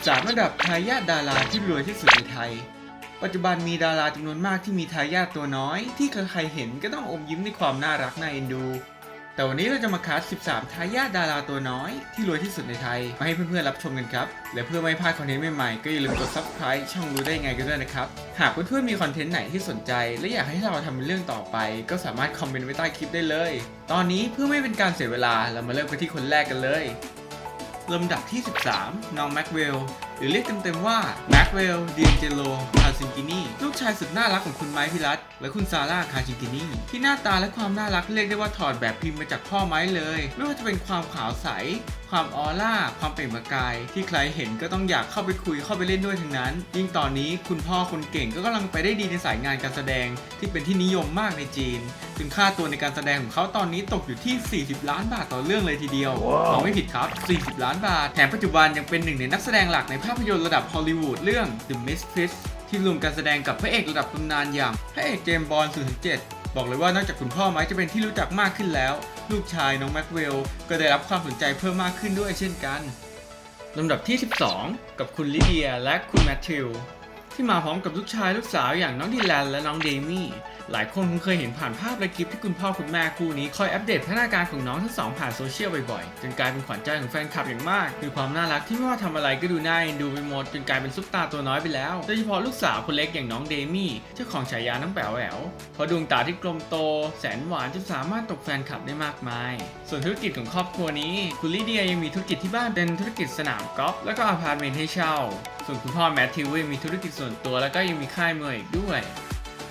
13ระดับทายาทดาราที่รวยที่สุดในไทย ปัจจุบันมีดาราจำนวนมากที่มีทายาทตัวน้อย ที่ใครๆเห็นก็ต้องอมยิ้มในความน่ารักน่าเอ็นดู แต่วันนี้เราจะมาคัด 13 ทายาทดาราตัวน้อยที่รวยที่สุดในไทย มาให้เพื่อนๆรับชมกันครับ และเพื่อไม่พลาดคอนเทนต์ใหม่ๆ ก็อย่าลืมกด subscribe ช่องรู้ได้ไงกันด้วยนะครับ หากเพื่อนๆมีคอนเทนต์ไหนที่สนใจ และอยากให้เราทำเป็นเรื่องต่อไป ก็สามารถคอมเมนต์ไว้ใต้คลิปได้เลย ตอนนี้เพื่อไม่เป็นการเสียเวลาเรามาเริ่มกันที่คนแรกกันเลย ลำดับที่ 13 น้องแม็กเวล หรือเรียกเต็มๆว่าแม็กเวลดีนเจโลคาซินกินีลูกชายสุดน่ารักของคุณไม้พิรัตและคุณซาร่าคาซินกินีที่หน้าตาและความน่ารักเรียกได้ว่าถอดแบบพิมพ์มาจากพ่อไม้เลย ไม่ว่าจะเป็นความขาวใส ความออร่า ความเปล่งประกาย ที่ใครเห็นก็ต้องอยากเข้าไปคุยเข้าไปเล่นด้วยทั้งนั้น ยิ่งตอนนี้คุณพ่อคนเก่งก็กำลังไปได้ดีในสายงานการแสดงที่เป็นที่นิยมมากในจีนซึ่งค่าตัวในการแสดงของเขาตอนนี้ตกอยู่ที่ 40 ล้านบาทต่อเรื่องเลยทีเดียวเอาไม่ผิดครับ 40 ล้านบาท แถมปัจจุบันยังเป็นหนึ่งในนักแสดงหลักในภาพยนตร์ระดับฮอลลีวูดเรื่อง The Mistress ที่รวมการแสดงกับพระเอกระดับตำนานอย่างพระเอกเจมส์บอล007 บอกเลยว่านอกจากคุณพ่อไม้จะเป็นที่รู้จักมากขึ้นแล้ว ลูกชายน้องแม็กเวลก็ได้รับความสนใจเพิ่มมากขึ้นด้วยเช่นกันลำดับที่ 12 กับคุณลิเดียและคุณแมทธิวที่มาพร้อมกับลูกชายลูกสาวอย่างน้องดีแลนและน้องเดมี่ หลายคนคงเคยเห็นผ่านภาพและคลิปที่คุณพ่อคุณแม่คู่นี้ คอยอัปเดตพัฒนาการของน้องทั้งสองผ่านโซเชียลบ่อยๆ จนกลายเป็นขวัญใจของแฟนคลับอย่างมากคือความน่ารักที่ไม่ว่าทำอะไรก็ดูน่าเอ็นดูไปหมดจนกลายเป็นซุปตาตัวน้อยไปแล้ว โดยเฉพาะลูกสาวคนเล็กอย่างน้องเดมี่เจ้าของฉายาน้องแป๋วแหววเพราะดวงตาที่กลมโต แสนหวานจนสามารถตกแฟนคลับได้มากมาย ส่วนธุรกิจของครอบครัวนี้คุณลิเดียยังมีธุรกิจที่บ้านเป็นธุรกิจสนามกอล์ฟแล้วก็อพาร์ตเมนต์ให้เช่า ส่วนคุณพ่อแมทธิวยังมีธุรกิจส่วนตัวแล้วก็ยังมีค่ายมวยอีกด้วย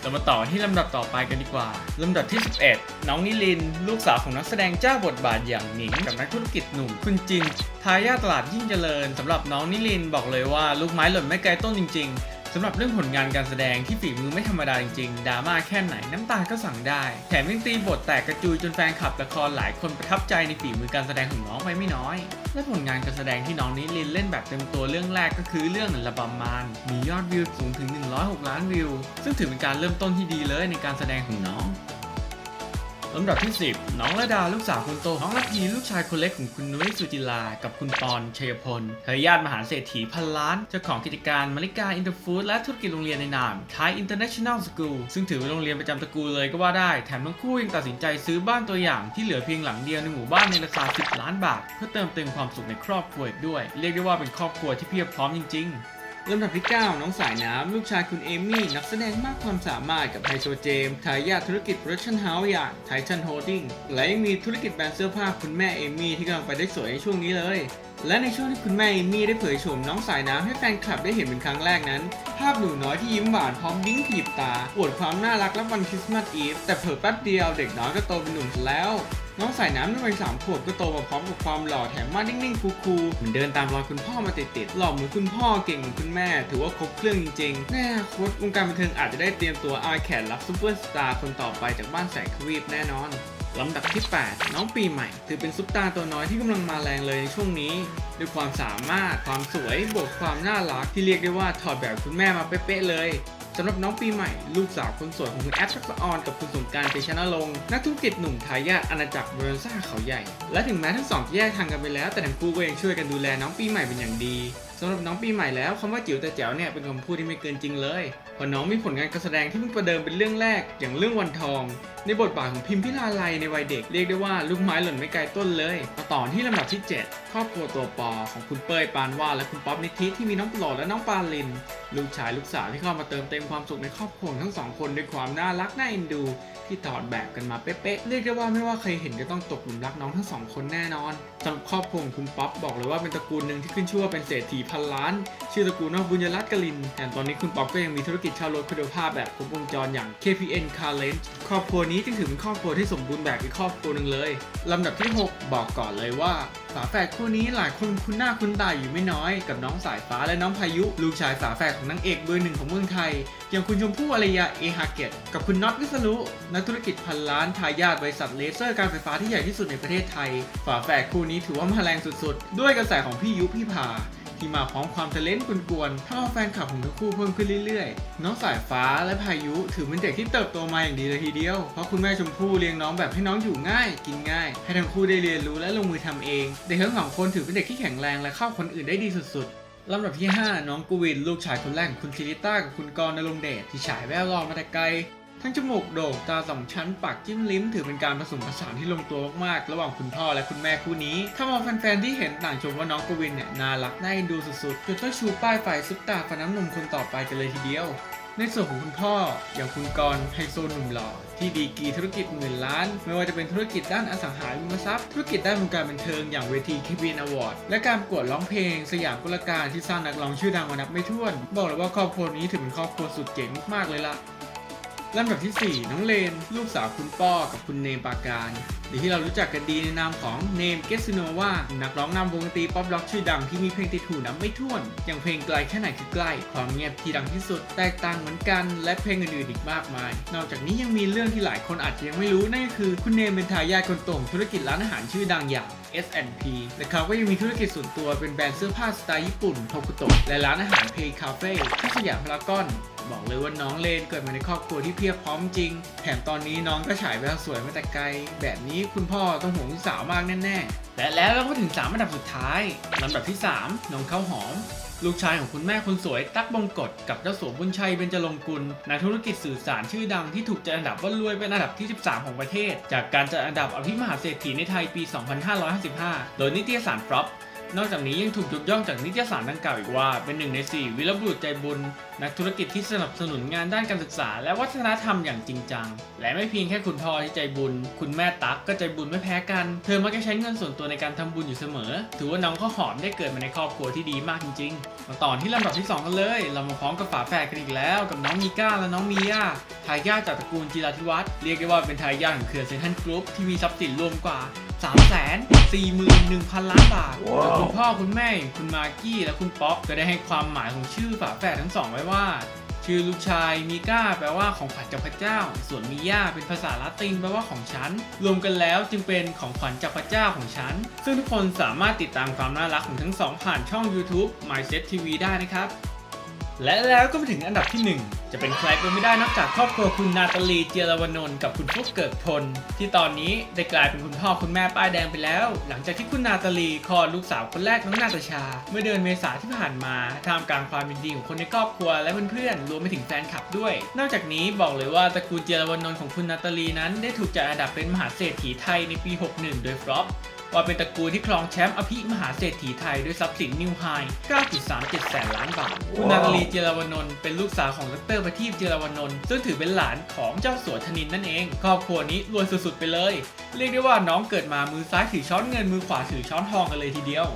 เรามาต่อที่ลำดับต่อไปกันดีกว่า ลำดับที่ 11 น้องนิลิน ลูกสาวของนักแสดงเจ้าบทบาทอย่างหนิง กับนักธุรกิจหนุ่มคุณจิน ทายาทตลาดยิ่งเจริญสำหรับน้องนิลินบอกเลยว่าลูกไม้หล่นไม่ไกลต้นจริง ๆ สำหรับเรื่องผลงานการแสดงที่ฝีมือไม่ธรรมดาจริงๆดราม่าแค่ไหนน้ำตาก็สั่งได้ แถมยังตีบทแตกกระจุยจนแฟนคลับละครหลายคนประทับใจในฝีมือการแสดงของน้องไปไม่น้อย และผลงานการแสดงที่น้องนิลินเล่นแบบเต็มตัวเรื่องแรกก็คือเรื่องระบำมานมียอดวิวสูงถึง 106 ล้านวิว ซึ่งถือเป็นการเริ่มต้นที่ดีเลยในการแสดงของน้อง ลำดับที่ 10 น้องระดาลูกสาวคนโตของลัทีลูกชายคนเล็กของคุณนุ้ยสุจิลา กับคุณปอนชัยพลทายาทมหาเศรษฐีพันล้าน เจ้าของกิจการมาริกาอินเตอร์ฟู้ดและธุรกิจโรงเรียนในนามไทยอินเตอร์เนชั่นแนลสกูลซึ่งถือเป็นโรงเรียนประจำตระกูลเลยก็ว่าได้ แถมทั้งคู่ยังตัดสินใจซื้อบ้านตัวอย่างที่เหลือเพียงหลังเดียวในหมู่บ้านในราคา 10 ล้านบาท เพื่อเติมเต็มความสุขในครอบครัวอีกด้วย เรียกได้ว่าเป็นครอบครัวที่เพียบพร้อมจริง ๆ ลำดับที่ 9 น้องสายน้ำ ลูกชายคุณเอมี่ นักแสดงมากความสามารถกับไฮโซเจมทายาทธุรกิจโปรดักชั่นเฮาส์อย่างไททันโฮลดิ้งและยังมีธุรกิจแบรนด์เสื้อผ้าคุณแม่เอมี่ที่กำลังไปได้สวยในช่วงนี้เลย และในช่วงที่คุณแม่เอมี่ได้เผยโฉมน้องสายน้ำให้แฟนคลับได้เห็นเป็นครั้งแรกนั้น ภาพหนูน้อยที่ยิ้มหวานพร้อมดิ้งถีบตาอวดความน่ารักและวันคริสต์มาสอีฟแต่เผลอแป๊บเดียวเด็กน้อยก็โตเป็นหนุ่มแล้ว น้องสายน้ำในวัยสามขวบก็โตมาพร้อมกับความหล่อแถมมานิ่งๆคูลๆเหมือนเดินตามรอยคุณพ่อมาติดๆหล่อเหมือนคุณพ่อเก่งเหมือนคุณแม่ ถือว่าครบเครื่องจริงๆแน่โค้ดวงการบันเทิงอาจจะได้เตรียมตัวอาแขนรับซูเปอร์สตาร์คนต่อไปจากบ้านแสงทวีปแน่นอนลำดับที่ 8 น้องปีใหม่ ถือเป็นซุปตาตัวน้อยที่กำลังมาแรงเลยในช่วงนี้ ด้วยความสามารถความสวยบวกความน่ารักที่เรียกได้ว่าถอดแบบคุณแม่มาเป๊ะๆเลย สำหรับน้องปีใหม่ ลูกสาวคนสวยของคุณแอฟทักษออนกับคุณสงการเตชะนรงนักธุรกิจหนุ่มทายาทอาณาจักรเบรนซ่าเขาใหญ่ และถึงแม้ทั้งสองแยกทางกันไปแล้ว แต่ทั้งคู่ก็ยังช่วยกันดูแลน้องปีใหม่เป็นอย่างดี สำหรับน้องปีใหม่แล้วคำว่าจิ๋วแต่แจ๋วเนี่ยเป็นคำพูดที่ไม่เกินจริงเลยเพราะน้องมีผลงานการแสดงที่เพิ่งประเดิมเป็นเรื่องแรก อย่างเรื่องวันทอง ในบทบาทของพิมพิลาไลในวัยเด็กเรียกได้ว่าลูกไม้หล่นไม่ไกลต้นเลยมาต่อที่ลำดับที่ 7 ครอบครัวตัวปอของคุณเป้ยปานว่าและคุณป๊อปนิธิที่มีน้องโปรดและน้องปาลิน ลูกชายลูกสาวที่เข้ามาเติมเต็มความสุขในครอบครัวทั้งสองคนด้วยความน่ารักน่าเอ็นดูที่ถอดแบบกันมาเป๊ะๆ เรียกได้ว่าไม่ว่าใครเห็นก็ต้องตกหลุมรักน้องทั้งสองคนแน่นอนสำหรับครอบครัวของคุณป๊อปบอกเลยว่าเป็นตระกูลหนึ่งที่ขึ้นชื่อว่าเป็นเศรษฐีพันล้าน ชื่อตระกูลว่าบุญยรัตน์กลิน แต่ตอนนี้คุณป๊อปก็ยังมีธุรกิจเช่ารถคุณภาพแบบครบวงจรอย่าง KPN Car Lens ครอบครัวนี้จึงถือเป็นครอบครัวที่สมบูรณ์แบบอีกครอบครัวหนึ่งเลย ลำดับที่ 6 บอกก่อนเลยว่าฝาแฝดคู่นี้หลายคนคุ้นหน้าคุ้นตาอยู่ไม่น้อยกับน้องสายฟ้าและน้องพายุ ลูกชายฝาแฝดของนางเอกเบอร์หนึ่งของเมืองไทย อย่างคุณชมพู่อารยาเอฮาเกตกับคุณน็อตวิศรุนักธุรกิจพันล้านทายาทบริษัทเลเซอร์การไฟฟ้าที่ใหญ่ที่สุดในประเทศไทย ฝาแฝดคู่นี้ถือว่ามาแรงสุดๆ ด้วยกระแสของพี่ยุพี่พา ที่มาพร้อมความทะเลนกวนๆทำเอาแฟนคลับของทั้งคู่เพิ่มขึ้นเรื่อยๆ น้องสายฟ้าและพายุถือเป็นเด็กที่เติบโตมาอย่างดีเลยทีเดียว เพราะคุณแม่ชมพู่เลี้ยงน้องแบบให้น้องอยู่ง่าย กินง่าย ให้ทั้งคู่ได้เรียนรู้และลงมือทำเอง เด็กทั้งสองคนถือเป็นเด็กที่แข็งแรงและเข้าคนอื่นได้ดีสุดๆลำดับที่ 5 น้องกูวิน ลูกชายคนแรกของคุณซิริต้ากับคุณกรณ์นรงเดชที่ฉายแววหล่อมาแต่ไกล ทั้งจมูกโด่งตาสองชั้นปากจิ้มลิ้ม ถือเป็นการผสมผสานที่ลงตัวมากๆ ระหว่างคุณพ่อและคุณแม่คู่นี้ถ้ามองแฟนๆที่เห็นต่างชมว่าน้องกวินเนี่ยน่ารักน่าเอ็นดูสุดๆจนต้องชูป้ายไฟซุปตาฟันน้ำนมคนต่อไปกันเลยทีเดียว ในส่วนของคุณพ่อ อย่างคุณกรณ์ไฮโซหนุ่มหล่อที่ดีกีธุรกิจหมื่นล้าน ไม่ว่าจะเป็นธุรกิจด้านอสังหาริมทรัพย์ ธุรกิจด้านวงการบันเทิงอย่างเวที KPN Award และการประกวดร้องเพลง สยามกุลการที่สร้างนักร้องชื่อดังมานับไม่ถ้วน บอกเลยว่าครอบครัวนี้ถือเป็นครอบครัวสุดเจ๋งมากๆเลยล่ะ ลำดับที่ 4 น้องเลน ลูกสาวคุณป้อกับคุณเนมปาการหรือที่เรารู้จักกันดีในนามของเนมเกสโนวานักร้องนำวงดนตรีป๊อปร็อกชื่อดังที่มีเพลงติดหูนับไม่ถ้วน อย่างเพลงไกลแค่ไหนคือใกล้ ความเงียบที่ดังที่สุด แตกต่างเหมือนกัน และเพลงอื่นๆอีกมากมาย นอกจากนี้ยังมีเรื่องที่หลายคนอาจจะยังไม่รู้ นั่นก็คือคุณเนมเป็นทายาทคนโตของธุรกิจร้านอาหารชื่อดังอย่าง S&P และเขาก็ยังมีธุรกิจส่วนตัวเป็นแบรนด์เสื้อผ้าสไตล์ญี่ปุ่นโทคุโตะและร้านอาหารเพย์คาเฟ่ที่สยามพารากอน บอกเลยว่าน้องเลนเกิดมาในครอบครัวที่เพียบพร้อมจริง แถมตอนนี้น้องก็ฉายแววสวยมาแต่ไกล แบบนี้คุณพ่อต้องห่วงลูกสาวมากแน่ๆและแล้วเราก็ถึง3อันดับสุดท้ายลำดับที่ 3 น้องข้าวหอมลูกชายของคุณแม่คนสวยตั๊กบงกฎกับเจ้าสัวบุญชัยเบญจรงกุลนักธุรกิจสื่อสารชื่อดังที่ถูกจัดอันดับว่ารวยเป็นอันดับที่ 13 ของประเทศ จากการจัดอันดับอภิมหาเศรษฐีในไทยปี 2555 โดยนิตยสารฟรอป นอกจากนี้ยังถูกยกย่องจากนิตยสารดังกล่าวอีกว่า เป็นหนึ่งใน 4วีรบุรุษใจบุญ นักธุรกิจที่สนับสนุนงานด้านการศึกษา และวัฒนธรรมอย่างจริงจัง และไม่เพียงแค่คุณพ่อที่ใจบุญ คุณแม่ตั๊กก็ใจบุญไม่แพ้กัน เธอมักจะใช้เงินส่วนตัวในการทำบุญอยู่เสมอ ถือว่าน้องข้าวหอมได้เกิดมาในครอบครัวที่ดีมากจริงๆ มาต่อที่ลำดับที่ 2 กันเลย เรามาพร้อมกับฝาแฝดกันอีกแล้ว กับน้องมีก้าและน้องมีย่าทายาทจากตระกูลจิราธิวัฒน์เรียกได้ว่าเป็นทายาทของเครือเซนทรัลกรุ๊ปที่มีทรัพย์สินรวมกว่า 3 4 1 0 0 0 ล้านบาทโดยคุณพ่อคุณแม่อย่างคุณมากกี้และคุณป๊อกก็ได้ให้ความหมายของชื่อฝาแฝดทั้งสองไว้ว่า ชื่อลูกชายมีก้าแปลว่าของขวัญจากพระเจ้า ส่วนมีย่าเป็นภาษาละตินแปลว่าของฉัน รวมกันแล้วจึงเป็นของขวัญจากพระเจ้าของฉัน ซึ่งทุกคนสามารถติดตามความน่ารักของทั้งสองผ่านช่อง YouTube MySet TV ได้นะครับ และแล้วก็มาถึงอันดับที่ 1 จะเป็นใครไปไม่ได้นอกจากครอบครัวคุณนาตาลีเจียรวนนท์กับคุณฟุกเกิดพล ที่ตอนนี้ได้กลายเป็นคุณพ่อคุณแม่ป้ายแดงไปแล้ว หลังจากที่คุณนาตาลีคลอดลูกสาวคนแรกน้องนาตาชา เมื่อเดือนเมษาที่ผ่านมาท่ามกลางความยินดีของคนในครอบครัวและเพื่อนๆรวมไปถึงแฟนคลับด้วย นอกจากนี้บอกเลยว่าตระกูลเจียรวนนท์ของคุณนาตาลีนั้น ได้ถูกจัดอันดับเป็นมหาเศรษฐีไทยในปี 61 โดยฟลอป ว่าเป็นตระกูลที่ครองแชมป์อภิมหาเศรษฐีไทยด้วยทรัพย์สินนิวไฮ 9.37 แสนล้านบาท คุณนาตาลีเจรวนนท์เป็นลูกสาวของดรประทีปเจรวนนท์ซึ่งถือเป็นหลานของเจ้าสัวธนินนั่นเอง ครอบครัวนี้รวยสุดๆไปเลย เรียกได้ว่าน้องเกิดมามือซ้ายถือช้อนเงินมือขวาถือช้อนทองกันเลยทีเดียว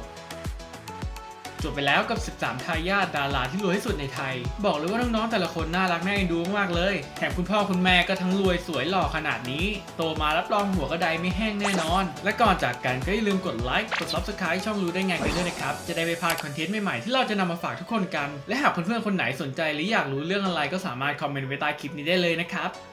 จบไปแล้วกับ 13 ทายาทดาราที่รวยที่สุดในไทย บอกเลยว่าน้องๆแต่ละคนน่ารักน่าเอ็นดูมากเลย แถมคุณพ่อคุณแม่ก็ทั้งรวยสวยหล่อขนาดนี้ โตมารับรองหัวกระไดไม่แห้งแน่นอน และก่อนจากกันก็อย่าลืมกดไลค์กด subscribe ช่องรู้ได้ไงกันด้วยนะครับ จะได้ไม่พลาดคอนเทนต์ใหม่ๆที่เราจะนำมาฝากทุกคนกัน และหากเพื่อนๆคนไหนสนใจหรืออยากรู้เรื่องอะไรก็สามารถคอมเมนต์ไว้ใต้คลิปนี้ได้เลยนะครับ